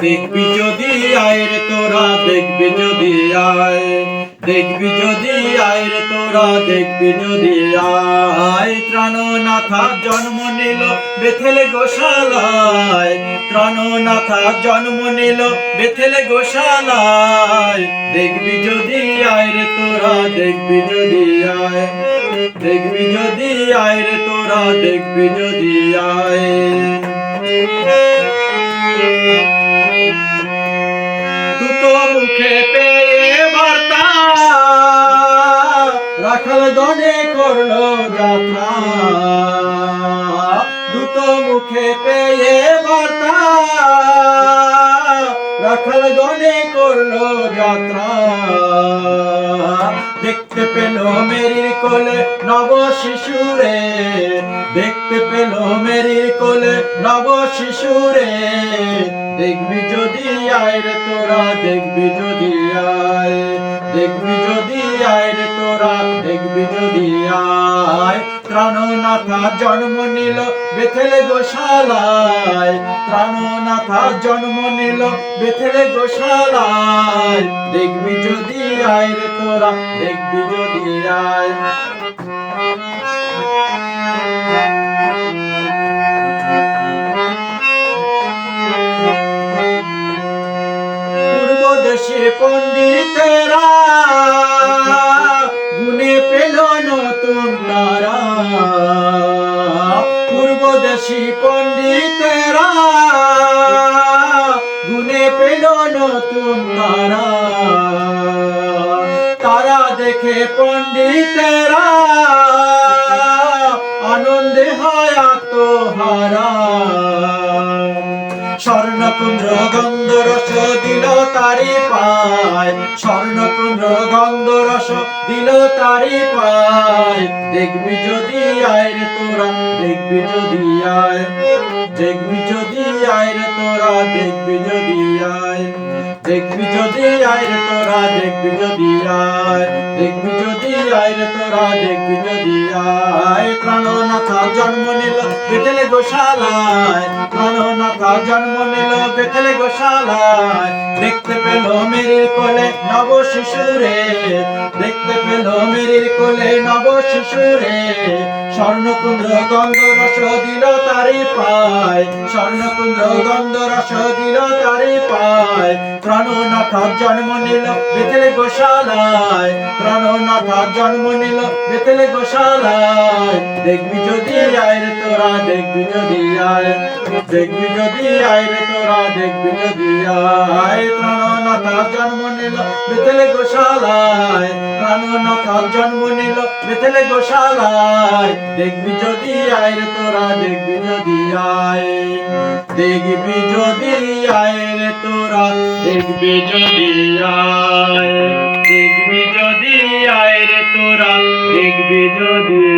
দেখবি যদি আয়ের তোরা, দেখবি যদি আয়। দেখবি যদি আয়ের তোরা, দেখবি যদি আয়। ত্রাণ নাথা জন্ম নিল বেথেলে গোশালায়। ত্রাণ নাথা জন্ম নিল বেথেলে গোশালায়। দেখবি যদি আয়ের তোরা, দেখবি যদি আয়। দেখবি যদি আয়ের তোরা, দেখবি যদি আয়। দুটো মুখে পেয়ে বার্তা। রাখাল গনে করল যাত্রা। দুটো মুখে পেয়ে বার্তা। রাখাল গনে করল যাত্রা। দেখতে পেল মেরির কোলে নব শিশুরে। দেখতে পেল মেরির কোলে নব শিশুরে। দেখবি যদি আয় রে তোরা, দেখবি যদি আয়, দেখবি যদি আয় রে তোরা, দেখবি যদি আয়। ত্রাণনাথা জন্ম নিল বেথেলে গোশালায় ত্রাণনাথা জন্ম নিল বেথেলে গোশালায়। দেখবি যদি আয় রে তোরা, দেখবি যদি আয়। পূর্ব দেশে পণ্ডিতেরা, গুনে পেল নতুন তারা। পূর্ব দেশি পণ্ডিতেরা, গুনে পেল নতুন তারা। তারা দেখে পণ্ডিতেরা, আনন্দে হয় আত্মহারা। স্বর্ণকুন্দ্র গন্ধ রস দিল তারি পায়। স্বর্ণকুন্দ্র গন্ধ রস দিল তারি পায়। দেখবি যদি আয় রে তোরা, দেখবি যদি আয়। দেখবি যদি আয় রে তোরা, দেখবি যদি আয়। দেখবি যদি আয় রে তোরা, দেখবি যদি আয়। দেখবি আয় রে তোরা দেখবি যদি জন্ম নিল বেটেলে গোশালায়। প্রাণনাথা জন্ম নিল বেটেলে গোশালায়। দেখতে পেল মেরির কোলে নব শিশুরে। দেখতে পেল মেরির কোলে নব শিশুরে। স্বর্ণকুন্দ্র গন্ধ রস দিল তারি পায়। স্বর্ণকুন্দ্র গন্ধ রস দিল তারি পায়। প্রাণনাথ জন্ম নিল বেতেলে গোশালায়। প্রাণনাথ জন্ম নিল বেতেলে গোশালায়। দেখবি যদি আয় রে তোরা, দেখবি যদি আয়। দেখবি যদি আয় রে তোরা, দেখবি যদি আয়। প্রাণনাথ জন্ম নিল বেতেলে গোশালায়। প্রাণনাথ জন্ম নিল বেতেলে গোশালায়। দেখবি যদি আয় রে তোরা, দেখবি যদি আয়। দেখবি যদি আয় তোরা দেখবি যদি আয় দেখবি যদি আয় রে তোরা দেখবি যদি